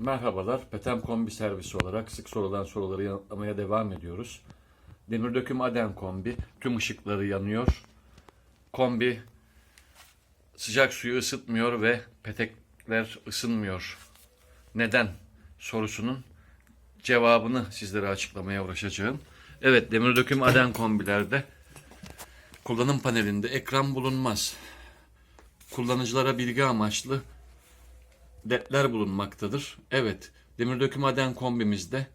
Merhabalar. Petem Kombi servisi olarak sık sorulan soruları yanıtlamaya devam ediyoruz. Demir döküm Aden kombi. Tüm ışıkları yanıyor. Kombi sıcak suyu ısıtmıyor ve petekler ısınmıyor. Neden sorusunun cevabını sizlere açıklamaya uğraşacağım. Evet demir döküm Aden kombilerde kullanım panelinde ekran bulunmaz. Kullanıcılara bilgi amaçlı ledler bulunmaktadır. Evet, demir döküm aden kombimizde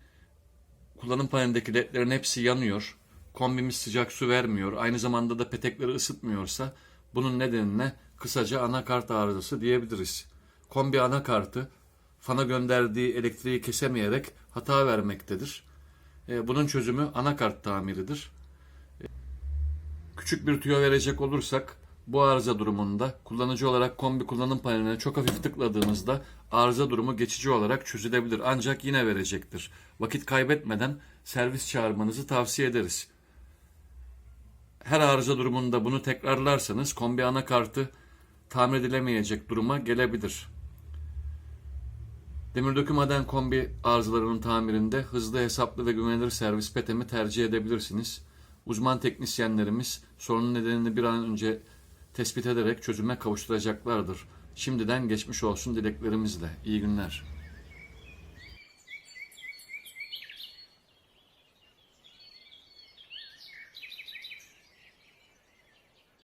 kullanım panelindeki ledlerin hepsi yanıyor. Kombimiz sıcak su vermiyor. Aynı zamanda da petekleri ısıtmıyorsa bunun nedenine kısaca anakart arızası diyebiliriz. Kombi anakartı fana gönderdiği elektriği kesemeyerek hata vermektedir. E, Bunun çözümü anakart tamiridir. Küçük bir tüyo verecek olursak bu arıza durumunda kullanıcı olarak kombi kullanım paneline çok hafif tıkladığınızda arıza durumu geçici olarak çözülebilir ancak yine verecektir. Vakit kaybetmeden servis çağırmanızı tavsiye ederiz. Her arıza durumunda bunu tekrarlarsanız kombi anakartı tamir edilemeyecek duruma gelebilir. Demirdökü maden kombi arızalarının tamirinde hızlı, hesaplı ve güvenilir servis petemi tercih edebilirsiniz. Uzman teknisyenlerimiz sorunun nedenini bir an önce tespit ederek çözüme kavuşturacaklardır. Şimdiden geçmiş olsun dileklerimizle. İyi günler.